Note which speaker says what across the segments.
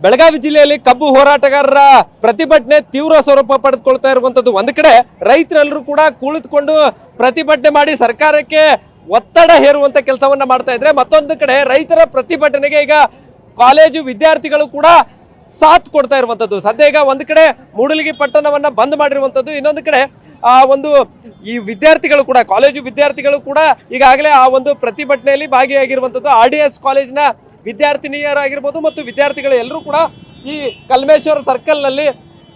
Speaker 1: ಬೆಳಗಾವಿ ಜಿಲ್ಲೆಯಲ್ಲಿ ಕಬ್ಬು ಹೋರಾಟಗಾರರ ಪ್ರತಿಭಟನೆ ತೀವ್ರ ಸ್ವರೂಪ ಪಡೆದುಕೊಳ್ತಾ ಇರುವಂತದ್ದು. ಒಂದು ಕಡೆ ರೈತರೆಲ್ಲರೂ ಕೂಡ ಕುಳಿತುಕೊಂಡು ಪ್ರತಿಭಟನೆ ಮಾಡಿ ಸರ್ಕಾರಕ್ಕೆ ಒತ್ತಡ ಹೇರುವಂತ ಕೆಲಸವನ್ನ ಮಾಡ್ತಾ ಇದ್ರೆ ಮತ್ತೊಂದು ಕಡೆ ರೈತರ ಪ್ರತಿಭಟನೆಗೆ ಈಗ ಕಾಲೇಜು ವಿದ್ಯಾರ್ಥಿಗಳು ಕೂಡ ಸಾಥ್ ಕೊಡ್ತಾ ಇರುವಂತದ್ದು. ಸದ್ಯ ಈಗ ಒಂದು ಕಡೆ ಮೂಡಲಗಿ ಪಟ್ಟಣವನ್ನ ಬಂದ್ ಮಾಡಿರುವಂತದ್ದು. ಇನ್ನೊಂದು ಕಡೆ, ಆ, ಒಂದು ಈ ವಿದ್ಯಾರ್ಥಿಗಳು ಕೂಡ, ಕಾಲೇಜು ವಿದ್ಯಾರ್ಥಿಗಳು ಕೂಡ ಈಗಾಗಲೇ ಆ ಒಂದು ಪ್ರತಿಭಟನೆಯಲ್ಲಿ ಭಾಗಿಯಾಗಿರುವಂತದ್ದು. ಆರ್ ಡಿ ಎಸ್ ಕಾಲೇಜಿನ ವಿದ್ಯಾರ್ಥಿನಿಯರಾಗಿರ್ಬೋದು ಮತ್ತು ವಿದ್ಯಾರ್ಥಿಗಳು ಎಲ್ಲರೂ ಕೂಡ ಈ ಕಲ್ಮೇಶ್ವರ ಸರ್ಕಲ್ನಲ್ಲಿ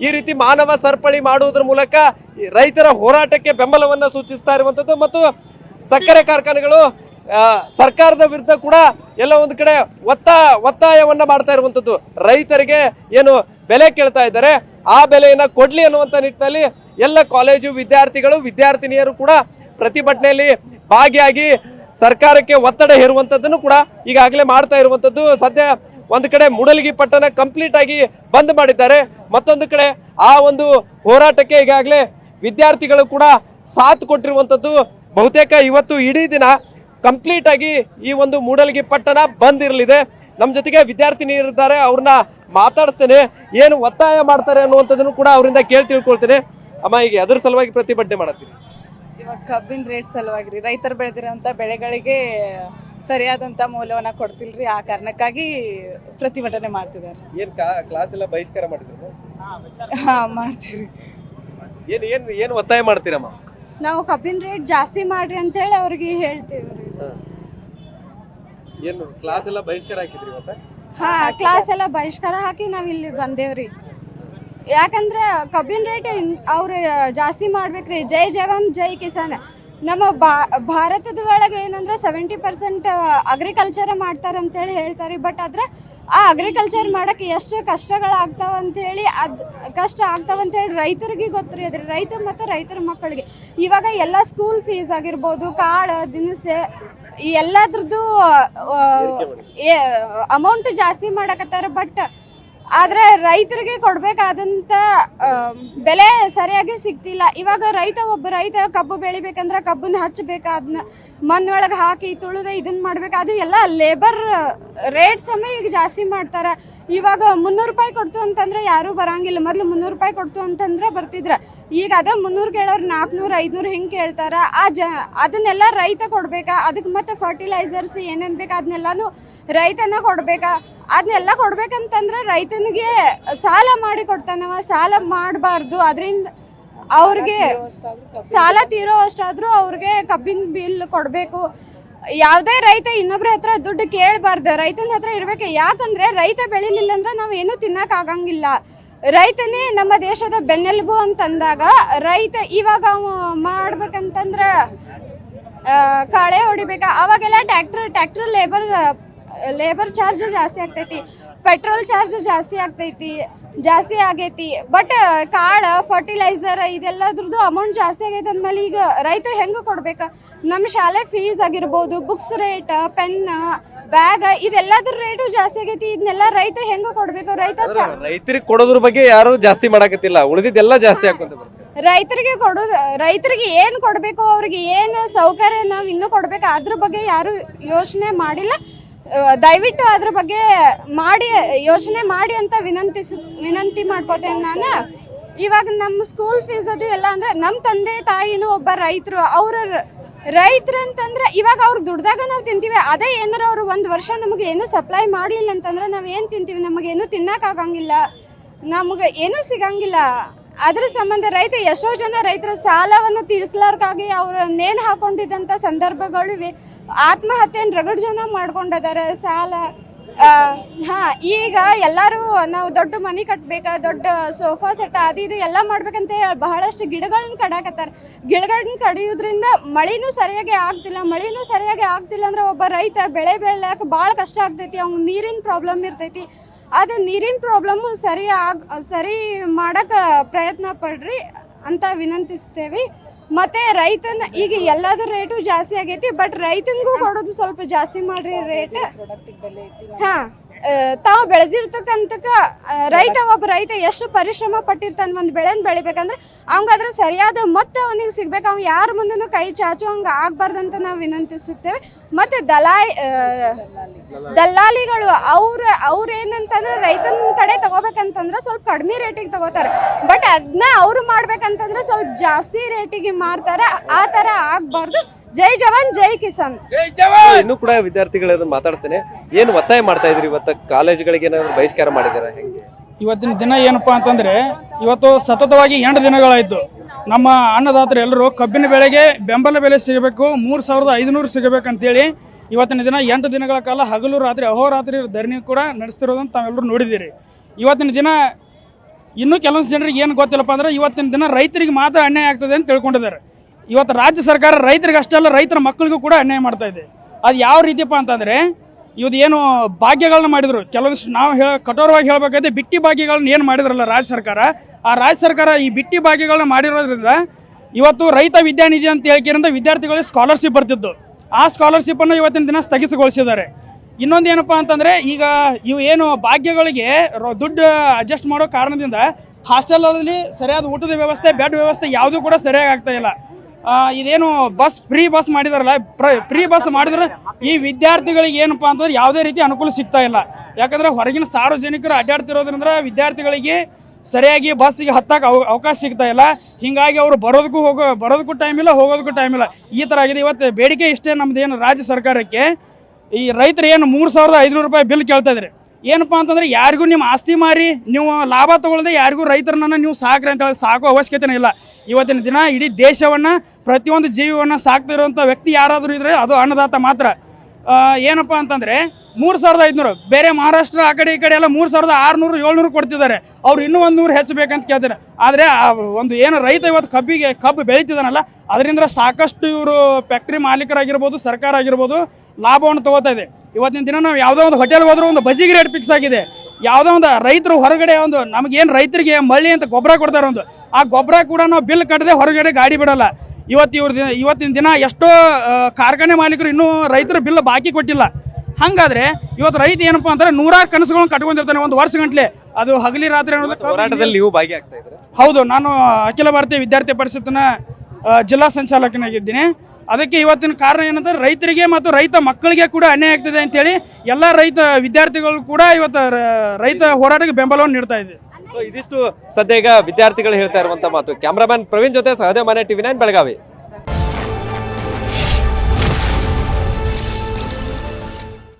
Speaker 1: ಈ ರೀತಿ ಮಾನವ ಸರಪಳಿ ಮಾಡುವುದರ ಮೂಲಕ ರೈತರ ಹೋರಾಟಕ್ಕೆ ಬೆಂಬಲವನ್ನು ಸೂಚಿಸ್ತಾ ಇರುವಂಥದ್ದು ಮತ್ತು ಸಕ್ಕರೆ ಕಾರ್ಖಾನೆಗಳು ಸರ್ಕಾರದ ವಿರುದ್ಧ ಕೂಡ ಎಲ್ಲ ಒಂದು ಕಡೆ ಒತ್ತಾ, ಒತ್ತಾಯವನ್ನು ಮಾಡ್ತಾ ಇರುವಂಥದ್ದು ರೈತರಿಗೆ ಏನು ಬೆಲೆ ಕೇಳ್ತಾ ಇದ್ದಾರೆ, ಆ ಬೆಲೆಯನ್ನು ಕೊಡಲಿ ಅನ್ನುವಂಥ ನಿಟ್ಟಿನಲ್ಲಿ ಎಲ್ಲ ಕಾಲೇಜು ವಿದ್ಯಾರ್ಥಿಗಳು, ವಿದ್ಯಾರ್ಥಿನಿಯರು ಕೂಡ ಪ್ರತಿಭಟನೆಯಲ್ಲಿ ಭಾಗಿಯಾಗಿ ಸರ್ಕಾರಕ್ಕೆ ಒತ್ತಡ ಹೇರುವಂಥದ್ದನ್ನು ಕೂಡ ಈಗಾಗಲೇ ಮಾಡ್ತಾ ಇರುವಂಥದ್ದು. ಸದ್ಯ ಒಂದು ಕಡೆ ಮೂಡಲಗಿ ಪಟ್ಟಣ ಕಂಪ್ಲೀಟ್ ಆಗಿ ಬಂದ್ ಮಾಡಿದ್ದಾರೆ. ಮತ್ತೊಂದು ಕಡೆ ಆ ಒಂದು ಹೋರಾಟಕ್ಕೆ ಈಗಾಗಲೇ ವಿದ್ಯಾರ್ಥಿಗಳು ಕೂಡ ಸಾಥ್ ಕೊಟ್ಟಿರುವಂಥದ್ದು. ಬಹುತೇಕ ಇವತ್ತು ಇಡೀ ದಿನ ಕಂಪ್ಲೀಟ್ ಆಗಿ ಈ ಒಂದು ಮೂಡಲಗಿ ಪಟ್ಟಣ ಬಂದ್ ಇರಲಿದೆ ನಮ್ಮ ಜೊತೆಗೆ ವಿದ್ಯಾರ್ಥಿನಿಯರಿದ್ದಾರೆ ಅವ್ರನ್ನ ಮಾತಾಡ್ತೇನೆ ಏನು ಒತ್ತಾಯ ಮಾಡ್ತಾರೆ ಅನ್ನುವಂಥದ್ದನ್ನು ಕೂಡ ಅವರಿಂದ ಕೇಳಿ ತಿಳ್ಕೊಳ್ತೇನೆ. ಅಮ್ಮ, ಈಗ ಅದ್ರ ಸಲುವಾಗಿ ಪ್ರತಿಭಟನೆ ಮಾಡತ್ತೀರಿ.
Speaker 2: ಇವಾಗ ಕಬ್ಬಿನ ರೇಟ್ ಸಲುವಾಗಿ ರೀ ರೈತರು ಬೆಳೆದಿರೋಂಥ ಬೆಳೆಗಳಿಗೆ ಸರಿಯಾದಂಥ ಮೌಲ್ಯವನ್ನ ಕೊಡ್ತಿಲ್ರಿ. ಆ ಕಾರಣಕ್ಕಾಗಿ ಪ್ರತಿಭಟನೆ ಮಾಡ್ತಿದ್ದಾರೆ.
Speaker 1: ಏನ್ ಕ್ಲಾಸ್ ಎಲ್ಲ ಬಹಿಷ್ಕಾರ ಮಾಡಿದ್ರು
Speaker 2: ಹಾ ಮಾಡ್ತೀವಿ
Speaker 1: ಏನ್ ಏನ್ ಏನ್ ಒತ್ತಾಯ ಮಾಡ್ತೀರಮ್ಮ?
Speaker 3: ನಾವು ಕಬ್ಬಿನ ರೇಟ್ ಜಾಸ್ತಿ ಮಾಡ್ರಿ ಅಂತ ಹೇಳಿ ಅವ್ರಿಗೆ ಹೇಳ್ತೀವಿ ರೀ
Speaker 1: ಏನು ಕ್ಲಾಸ್ ಎಲ್ಲ ಬಹಿಷ್ಕಾರ ಹಾಕಿದ್ರಿ ಇವತ್ತ?
Speaker 3: ಹಾ ಕ್ಲಾಸ್ ಎಲ್ಲ ಬಹಿಷ್ಕಾರ ಹಾಕಿ ನಾವ್ ಇಲ್ಲಿ ಬಂದೇವ್ರಿ. ಯಾಕಂದ್ರೆ ಕಬ್ಬಿನ ರೇಟ್ ಅವ್ರು ಜಾಸ್ತಿ ಮಾಡ್ಬೇಕ್ರಿ. ಜೈ ಜವಾನ್, ಜೈ ಕಿಸಾನ್. ನಮ್ಮ ಬಾ- ಭಾರತದ ಒಳಗೆ ಏನಂದ್ರೆ ಸೆವೆಂಟಿ ಪರ್ಸೆಂಟ್ ಅಗ್ರಿಕಲ್ಚರ್ ಮಾಡ್ತಾರ ಅಂತೇಳಿ ಹೇಳ್ತಾರೆ. ಬಟ್ ಆದ್ರೆ ಆ ಅಗ್ರಿಕಲ್ಚರ್ ಮಾಡಕ್ಕೆ ಎಷ್ಟು ಕಷ್ಟಗಳಾಗ್ತಾವ ಅಂತೇಳಿ ಅದ್ ಕಷ್ಟ ಆಗ್ತಾವ ಅಂತೇಳಿ ರೈತರಿಗೆ ಗೊತ್ತ್ರಿ. ಅದ್ರಿ ರೈತ ಮತ್ತು ರೈತರ ಮಕ್ಕಳಿಗೆ. ಇವಾಗ ಎಲ್ಲ ಸ್ಕೂಲ್ ಫೀಸ್ ಆಗಿರ್ಬೋದು, ಕಾಳು, ದಿನಸೆ ಎಲ್ಲದ್ರದ್ದು ಅಮೌಂಟ್ ಜಾಸ್ತಿ ಮಾಡಕತ್ತಾರ. ಬಟ್ ಆದ್ರೆ ರೈತರಿಗೆ ಕೊಡ್ಬೇಕಾದಂತ ಬೆಲೆ ಸರಿಯಾಗಿ ಸಿಗ್ತಿಲ್ಲ. ಇವಾಗ ರೈತ ಒಬ್ಬ ರೈತ ಕಬ್ಬು ಬೆಳಿಬೇಕಂದ್ರೆ ಕಬ್ಬನ್ನ ಹಚ್ಚಬೇಕು ಅದನ್ನ ಮಣ್ಣೊಳಗೆ ಹಾಕಿ ತುಳಿದ ಇದನ್ನ ಮಾಡ್ಬೇಕು. ಅದು ಎಲ್ಲ ಲೇಬರ್ ರೇಟ್ ಸಮಯ ಈಗ ಜಾಸ್ತಿ ಮಾಡ್ತಾರ. ಇವಾಗ ಮುನ್ನೂರು ರೂಪಾಯಿ ಕೊಡ್ತು ಅಂತಂದ್ರೆ ಯಾರು ಬರಂಗಿಲ್ಲ. ಮೊದ್ಲು ಮುನ್ನೂರು ರೂಪಾಯಿ ಕೊಡ್ತು ಅಂತಂದ್ರೆ ಬರ್ತಿದ್ರ. ಈಗ ಅದ ಮುನ್ನೂರು ಕೇಳೋರು ನಾಲ್ಕುನೂರು ಐದ್ನೂರು ಹಿಂಗೆ ಕೇಳ್ತಾರ. ಆ ಜ, ಅದನ್ನೆಲ್ಲ ರೈತ ಕೊಡ್ಬೇಕಾ? ಅದಕ್ಕೆ ಮತ್ತೆ ಫರ್ಟಿಲೈಸರ್ಸ್ ಏನೇನು ಬೇಕು ಅದನ್ನೆಲ್ಲಾನು ರೈತನ ಕೊಡ್ಬೇಕಾ? ಅದನ್ನೆಲ್ಲ ಕೊಡ್ಬೇಕಂತಂದ್ರೆ ರೈತನಿಗೆ ಸಾಲ ಮಾಡಿ ಕೊಡ್ತಾನವ, ಸಾಲ ಮಾಡಬಾರ್ದು. ಅದರಿಂದ ಅವ್ರಿಗೆ ಸಾಲ ತೀರೋ ಅಷ್ಟಾದ್ರೂ ಅವ್ರಿಗೆ ಕಬ್ಬಿನ ಬಿಲ್ ಕೊಡಬೇಕು. ಯಾವುದೇ ರೈತ ಇನ್ನೊಬ್ರ ಹತ್ರ ದುಡ್ಡು ಕೇಳಬಾರ್ದು. ರೈತನ ಹತ್ರ ಇರಬೇಕು. ಯಾಕಂದ್ರೆ ರೈತ ಬೆಳಿಲಿಲ್ಲ ಅಂದ್ರೆ ನಾವು ಏನೂ ತಿನ್ನಕ್ ಆಗಂಗಿಲ್ಲ. ರೈತನೇ ನಮ್ಮ ದೇಶದ ಬೆನ್ನೆಲುಬು ಅಂತಂದಾಗ ರೈತ ಇವಾಗ ಮಾಡ್ಬೇಕಂತಂದ್ರೆ ಕಳೆ ಹೊಡಿಬೇಕಾ? ಅವಾಗೆಲ್ಲ tractor tractor labour labour charge ಜಾಸ್ತಿ ಆಗ್ತೈತಿ. ಪೆಟ್ರೋಲ್ ಚಾರ್ಜ್ ಜಾಸ್ತಿ ಆಗ್ತೈತಿ ಜಾಸ್ತಿ ಆಗೈತಿ. ಬಟ್ ಕಾಳ ಫರ್ಟಿಲೈಸರ್ ಇದೆಲ್ಲದ್ರದ್ದು ಅಮೌಂಟ್ ಜಾಸ್ತಿ ಆಗೈತೆ ಅಂದಮೇಲೆ ಈಗ ರೈತ ಹೆಂಗೆ ಕೊಡ್ಬೇಕು? ನಮ್ಮ ಶಾಲೆ ಫೀಸ್ ಆಗಿರ್ಬೋದು ಬುಕ್ಸ್ ರೇಟ್ ಪೆನ್ ಬ್ಯಾಗ್ ಇದೆಲ್ಲದ್ರ ರೇಟು ಜಾಸ್ತಿ ಆಗೈತಿ. ಇದನ್ನೆಲ್ಲ ರೈತ ಹೆಂಗ ಕೊಡ್ಬೇಕು? ರೈತ
Speaker 1: ರೈತರಿಗೆ ಕೊಡೋದ್ರ ಬಗ್ಗೆ ಯಾರು ಜಾಸ್ತಿ ಮಾಡಕತ್ತಿಲ್ಲ. ಉಳಿದಿದ್ದೆಲ್ಲ ಜಾಸ್ತಿ ಆಗ್ತದೆ
Speaker 3: ರೈತರಿಗೆ ಕೊಡೋದು ರೈತರಿಗೆ ಏನು ಕೊಡಬೇಕು? ಅವ್ರಿಗೆ ಏನು ಸೌಕರ್ಯ ನಾವು ಇನ್ನೂ ಕೊಡ್ಬೇಕು? ಅದ್ರ ಬಗ್ಗೆ ಯಾರು ಯೋಚನೆ ಮಾಡಿಲ್ಲ. ದಯವಿಟ್ಟು ಅದ್ರ ಬಗ್ಗೆ ಮಾಡಿ, ಯೋಚನೆ ಮಾಡಿ ಅಂತ ವಿನಂತಿಸ್, ವಿನಂತಿ ಮಾಡ್ಕೋತೇನೆ ನಾನು. ಇವಾಗ ನಮ್ಮ ಸ್ಕೂಲ್ ಫೀಸ್ ಅದು ಎಲ್ಲ ಅಂದ್ರೆ ನಮ್ಮ ತಂದೆ ತಾಯಿನೂ ಒಬ್ಬ ರೈತರು, ಅವ್ರ ರೈತರು ಅಂತಂದ್ರೆ ಇವಾಗ ಅವ್ರು ದುಡ್ದಾಗ ನಾವು ತಿಂತೀವಿ, ಅದೇ ಏನಾರ ಅವ್ರು ಒಂದು ವರ್ಷ ನಮಗೆ ಏನು ಸಪ್ಲೈ ಮಾಡಲಿಲ್ಲ ಅಂತಂದ್ರೆ ನಾವು ಏನು ತಿಂತೀವಿ? ನಮಗೇನು ತಿನ್ನಕ್ಕಾಗಂಗಿಲ್ಲ. ನಮಗೆ ಏನೂ ಸಿಗಂಗಿಲ್ಲ. ಅದ್ರ ಸಂಬಂಧ ರೈತ ಎಷ್ಟೋ ಜನ ರೈತರ ಸಾಲವನ್ನು ತೀರಿಸಲಾರ್ಕಾಗಿ ಅವರ ನೇಣು ಹಾಕೊಂಡಿದ್ದಂತ ಸಂದರ್ಭಗಳು ಆತ್ಮಹತ್ಯೆನ ರಗಡ್ ಜನ ಮಾಡ್ಕೊಂಡಿದ್ದಾರೆ. ಸಾಲ ಹಾ, ಈಗ ಎಲ್ಲರೂ ನಾವು ದೊಡ್ಡ ಮನೆ ಕಟ್ಬೇಕ, ದೊಡ್ಡ ಸೋಫಾ ಸೆಟ್ ಅದು ಇದು ಎಲ್ಲ ಮಾಡ್ಬೇಕಂತ ಹೇಳಿ ಬಹಳಷ್ಟು ಗಿಡಗಳನ್ನ ಕಡಾಕತ್ತಾರ. ಗಿಡಗಳನ್ನ ಕಡಿಯೋದ್ರಿಂದ ಮಳಿನೂ ಸರಿಯಾಗಿ ಆಗ್ತಿಲ್ಲ. ಮಳಿನೂ ಸರಿಯಾಗಿ ಆಗ್ತಿಲ್ಲ ಅಂದ್ರೆ ಒಬ್ಬ ರೈತ ಬೆಳೆ ಬೆಳೆಯಕ್ಕೆ ಭಾಳ ಕಷ್ಟ ಆಗ್ತೈತಿ. ಅವ್ನ ನೀರಿನ ಪ್ರಾಬ್ಲಮ್ ಇರ್ತೈತಿ. ಅದು ನೀರಿನ ಪ್ರಾಬ್ಲಮ್ಮು ಸರಿ ಆಗ ಸರಿ ಮಾಡಕ್ಕೆ ಪ್ರಯತ್ನ ಪಡ್ರಿ ಅಂತ ವಿನಂತಿಸ್ತೇವೆ. ಮತ್ತೆ ರೈತನ ಈಗ ಎಲ್ಲದರ ರೇಟು ಜಾಸ್ತಿ ಆಗೈತಿ ಬಟ್ ರೈತನಿಗೂ ಕೊಡೋದು ಸ್ವಲ್ಪ ಜಾಸ್ತಿ ಮಾಡ್ರಿ ರೇಟ್ ಹಾಂ. ತಾವು ಬೆಳೆದಿರ್ತಕ್ಕಂಥಕ್ಕ ರೈತ ಒಬ್ಬ ರೈತ ಎಷ್ಟು ಪರಿಶ್ರಮ ಪಟ್ಟಿರ್ತಾನೆ ಒಂದು ಬೆಳೆನ ಬೆಳಿಬೇಕಂದ್ರೆ ಅವಂಗಾದ್ರೆ ಸರಿಯಾದ ಮೊತ್ತ ಅವನಿಗೆ ಸಿಗ್ಬೇಕು. ಅವ್ನು ಯಾರ ಮುಂದೆನೂ ಕೈ ಚಾಚು ಹಂಗೆ ಆಗ್ಬಾರ್ದು ನಾವು ವಿನಂತಿಸುತ್ತೇವೆ. ಮತ್ತೆ ದಲಾಯಿ ದಲ್ಲಾಲಿಗಳು ಅವ್ರ ಅವ್ರ ಏನಂತಂದ್ರೆ ರೈತನ ಕಡೆ ತಗೋಬೇಕಂತಂದ್ರೆ ಸ್ವಲ್ಪ ಕಡಿಮೆ ರೇಟಿಗೆ ತಗೋತಾರೆ. ಬಟ್ ಅದನ್ನ ಅವ್ರು ಮಾಡ್ಬೇಕಂತಂದ್ರೆ ಸ್ವಲ್ಪ ಜಾಸ್ತಿ ರೇಟಿಗೆ ಮಾರ್ತಾರೆ. ಆ ಥರ ಆಗ್ಬಾರ್ದು. ಜೈ ಜವಾನ್ ಜೈ ಕಿಸಾನ್.
Speaker 1: ಇನ್ನು ಕೂಡ ವಿದ್ಯಾರ್ಥಿಗಳನ್ನ ಮಾತಾಡ್ತೇನೆ. ಏನು ಒತ್ತಾಯ ಮಾಡ್ತಾ ಇದ್ರಿ ಇವತ್ತು ಕಾಲೇಜುಗಳಿಗೆ ಏನಾದ್ರು ಬಹಿಷ್ಕಾರ ಮಾಡಿದಾರೆ ಹೆಂಗೆ?
Speaker 4: ಇವತ್ತಿನ ದಿನ ಏನಪ್ಪಾ ಅಂತಂದ್ರೆ ಇವತ್ತು ಸತತವಾಗಿ ಎಂಟು ದಿನಗಳಾಯ್ತು. ನಮ್ಮ ಅನ್ನದಾತರು ಎಲ್ಲರೂ ಕಬ್ಬಿನ ಬೆಳೆಗೆ ಬೆಂಬಲ ಬೆಲೆ ಸಿಗಬೇಕು ಮೂರು ಸಾವಿರದ ಐದುನೂರು ಸಿಗಬೇಕಂತೇಳಿ ಇವತ್ತಿನ ದಿನ ಎಂಟು ದಿನಗಳ ಕಾಲ ಹಗಲು ರಾತ್ರಿ ಅಹೋರಾತ್ರಿ ಧರಣಿ ಕೂಡ ನಡೆಸ್ತಿರೋದನ್ನು ತಾವೆಲ್ಲರೂ ನೋಡಿದ್ದೀರಿ. ಇವತ್ತಿನ ದಿನ ಇನ್ನೂ ಕೆಲವೊಂದು ಜನರಿಗೆ ಏನು ಗೊತ್ತಿಲ್ಲಪ್ಪ ಅಂದ್ರೆ ಇವತ್ತಿನ ದಿನ ರೈತರಿಗೆ ಮಾತ್ರ ಅನ್ಯಾಯ ಆಗ್ತದೆ ಅಂತ ತಿಳ್ಕೊಂಡಿದ್ದಾರೆ. ಇವತ್ತು ರಾಜ್ಯ ಸರ್ಕಾರ ರೈತರಿಗೆ ಅಷ್ಟೇ ಅಲ್ಲ, ರೈತರ ಮಕ್ಕಳಿಗೂ ಕೂಡ ಅನ್ಯಾಯ ಮಾಡ್ತಾ ಇದೆ. ಅದು ಯಾವ ರೀತಿಯಪ್ಪ ಅಂತಂದರೆ ಇವತ್ತು ಏನು ಭಾಗ್ಯಗಳನ್ನ ಮಾಡಿದ್ರು. ಕೆಲವೊಂದಿಷ್ಟು ನಾವು ಹೇಳ ಕಠೋರವಾಗಿ ಹೇಳಬೇಕಾದ್ರೆ ಬಿಟ್ಟಿ ಭಾಗ್ಯಗಳನ್ನ ಏನು ಮಾಡಿದ್ರಲ್ಲ ರಾಜ್ಯ ಸರ್ಕಾರ, ಆ ರಾಜ್ಯ ಸರ್ಕಾರ ಈ ಬಿಟ್ಟಿ ಭಾಗ್ಯಗಳನ್ನ ಮಾಡಿರೋದ್ರಿಂದ ಇವತ್ತು ರೈತ ವಿದ್ಯಾನಿಧಿ ಅಂತ ಹೇಳ್ಕಿರಿಂದ ವಿದ್ಯಾರ್ಥಿಗಳಿಗೆ ಸ್ಕಾಲರ್ಶಿಪ್ ಬರ್ತಿದ್ದು. ಆ ಸ್ಕಾಲರ್ಶಿಪ್ಪನ್ನು ಇವತ್ತಿನ ದಿನ ಸ್ಥಗಿತಗೊಳಿಸಿದ್ದಾರೆ. ಇನ್ನೊಂದು ಏನಪ್ಪ ಅಂತಂದರೆ, ಈಗ ಇವು ಏನು ಭಾಗ್ಯಗಳಿಗೆ ದುಡ್ಡು ಅಡ್ಜಸ್ಟ್ ಮಾಡೋ ಕಾರಣದಿಂದ ಹಾಸ್ಟೆಲಲ್ಲಿ ಸರಿಯಾದ ಊಟದ ವ್ಯವಸ್ಥೆ ಬೆಡ್ ವ್ಯವಸ್ಥೆ ಯಾವುದೂ ಕೂಡ ಸರಿಯಾಗಿ ಆಗ್ತಾ ಇಲ್ಲ. ಇದೇನು ಬಸ್ ಫ್ರೀ ಬಸ್ ಮಾಡಿದಾರಲ್ಲ ಫ್ರೀ ಬಸ್ ಮಾಡಿದ್ರೆ ಈ ವಿದ್ಯಾರ್ಥಿಗಳಿಗೆ ಏನಪ್ಪಾ ಅಂತಂದ್ರೆ ಯಾವುದೇ ರೀತಿ ಅನುಕೂಲ ಸಿಗ್ತಾ ಇಲ್ಲ. ಯಾಕಂದ್ರೆ ಹೊರಗಿನ ಸಾರ್ವಜನಿಕರು ಅಡ್ಡಾಡ್ತಿರೋದ್ರಿಂದ ವಿದ್ಯಾರ್ಥಿಗಳಿಗೆ ಸರಿಯಾಗಿ ಬಸ್ಸಿಗೆ ಹತ್ತಕ್ಕೆ ಅವ, ಅವಕಾಶ ಸಿಗ್ತಾ ಇಲ್ಲ. ಹಿಂಗಾಗಿ ಅವರು ಬರೋದಕ್ಕೂ ಹೋಗೋ, ಬರೋದಕ್ಕೂ ಟೈಮ್ ಇಲ್ಲ, ಹೋಗೋದಕ್ಕೂ ಟೈಮ್ ಇಲ್ಲ. ಈ ಥರ ಆಗಿದೆ. ಇವತ್ತು ಬೇಡಿಕೆ ಇಷ್ಟೇ ನಮ್ದು ಏನು ರಾಜ್ಯ ಸರ್ಕಾರಕ್ಕೆ. ಈ ರೈತರು ಏನು ಮೂರು ಸಾವಿರದ ಐದುನೂರು ರೂಪಾಯಿ ಬಿಲ್ ಕೇಳ್ತಾ ಇದ್ರಿ ಏನಪ್ಪಾ ಅಂತಂದ್ರೆ ಯಾರಿಗೂ ನಿಮ್ಮ ಆಸ್ತಿ ಮಾರಿ, ನೀವು ಲಾಭ ತಗೊಳ್ಳದೆ ಯಾರಿಗೂ ರೈತರನ್ನ ನೀವು ಸಾಕ್ರಿ ಅಂತ ಹೇಳಿ ಸಾಕೋ ಅವಶ್ಯಕತೆನೇ ಇಲ್ಲ. ಇವತ್ತಿನ ದಿನ ಇಡೀ ದೇಶವನ್ನ, ಪ್ರತಿಯೊಂದು ಜೀವವನ್ನ ಸಾಕ್ತಿರುವಂಥ ವ್ಯಕ್ತಿ ಯಾರಾದರೂ ಇದ್ರೆ ಅದು ಅನ್ನದಾತ ಮಾತ್ರ. ಏನಪ್ಪಾ ಅಂತಂದ್ರೆ ಮೂರು ಸಾವಿರದ ಐದುನೂರು. ಬೇರೆ ಮಹಾರಾಷ್ಟ್ರ ಆ ಕಡೆ ಈ ಕಡೆ ಎಲ್ಲ ಮೂರು ಸಾವಿರದ ಆರುನೂರು, ಏಳ್ನೂರು ಕೊಡ್ತಿದ್ದಾರೆ. ಅವ್ರು ಇನ್ನೂ ಒಂದು ನೂರು ಹೆಚ್ಚಬೇಕಂತ ಕೇಳ್ತಾರೆ. ಆದರೆ ಒಂದು ಏನು ರೈತ ಇವತ್ತು ಕಬ್ಬಿಗೆ ಕಬ್ಬು ಬೆಳೀತಿದಾನಲ್ಲ ಅದರಿಂದ ಸಾಕಷ್ಟು ಇವರು ಫ್ಯಾಕ್ಟ್ರಿ ಮಾಲೀಕರಾಗಿರ್ಬೋದು, ಸರ್ಕಾರ ಆಗಿರ್ಬೋದು ಲಾಭವನ್ನು ತಗೋತಾ ಇದೆ. ಇವತ್ತಿನ ದಿನ ನಾವು ಯಾವುದೋ ಒಂದು ಹೋಟೆಲ್ಗೆ ಹೋದ್ರೂ ಒಂದು ಬಜ್ಜಿಗೆ ರೇಟ್ ಫಿಕ್ಸ್ ಆಗಿದೆ. ಯಾವುದೋ ಒಂದು ರೈತರು ಹೊರಗಡೆ ಒಂದು ನಮಗೇನು ರೈತರಿಗೆ ಮಳ್ಳಿ ಅಂತ ಗೊಬ್ಬರ ಕೊಡ್ತಾರೆ ಒಂದು. ಆ ಗೊಬ್ಬರ ಕೂಡ ನಾವು ಬಿಲ್ ಕಟ್ಟದೆ ಹೊರಗಡೆ ಗಾಡಿ ಬಿಡಲ್ಲ. ಇವತ್ತು ಇವ್ರ ದಿನ ಇವತ್ತಿನ ದಿನ ಎಷ್ಟೋ ಕಾರ್ಖಾನೆ ಮಾಲೀಕರು ಇನ್ನೂ ರೈತರು ಬಿಲ್ ಬಾಕಿ ಕೊಟ್ಟಿಲ್ಲ. ಹಂಗಾದ್ರೆ ಇವತ್ತು ರೈತ ಏನಪ್ಪಾ ಅಂದ್ರೆ ನೂರಾರು ಕನಸುಗಳನ್ನ ಕಟ್ಕೊಂಡಿರ್ತಾನೆ ಒಂದು ವರ್ಷ ಗಂಟ್ಲೆ. ಅದು ಹಗಲಿ ರಾತ್ರಿ
Speaker 1: ಹೋರಾಟದಲ್ಲಿ ನೀವು ಭಾಗಿಯಾಗ್ತಾ
Speaker 4: ಹೌದು ನಾನು ಅಖಿಲ ಭಾರತೀಯ ವಿದ್ಯಾರ್ಥಿ ಪರಿಷತ್ನ ಜಿಲ್ಲಾ ಸಂಚಾಲಕನಾಗಿದ್ದೀನಿ. ಅದಕ್ಕೆ ಇವತ್ತಿನ ಕಾರಣ ಏನಂದ್ರೆ ರೈತರಿಗೆ ಮತ್ತು ರೈತ ಮಕ್ಕಳಿಗೆ ಕೂಡ ಅನ್ಯಾಯ ಆಗ್ತದೆ ಅಂತೇಳಿ ಎಲ್ಲ ರೈತ ವಿದ್ಯಾರ್ಥಿಗಳು ಕೂಡ ಇವತ್ತು ರೈತ ಹೋರಾಟಕ್ಕೆ ಬೆಂಬಲವನ್ನು ನೀಡ್ತಾ ಇದೆ
Speaker 1: ಇದಿಷ್ಟು ಸದ್ಯ ವಿದ್ಯಾರ್ಥಿಗಳು ಹೇಳ್ತಾ ಇರುವಂತ ಮಾತು. ಕ್ಯಾಮ್ರಾಮನ್ ಪ್ರವೀಣ್ ಜೊತೆ ಸಹದೇವ್ ಮನೆ ಟಿವಿ ನೈನ್ ಬೆಳಗಾವಿ.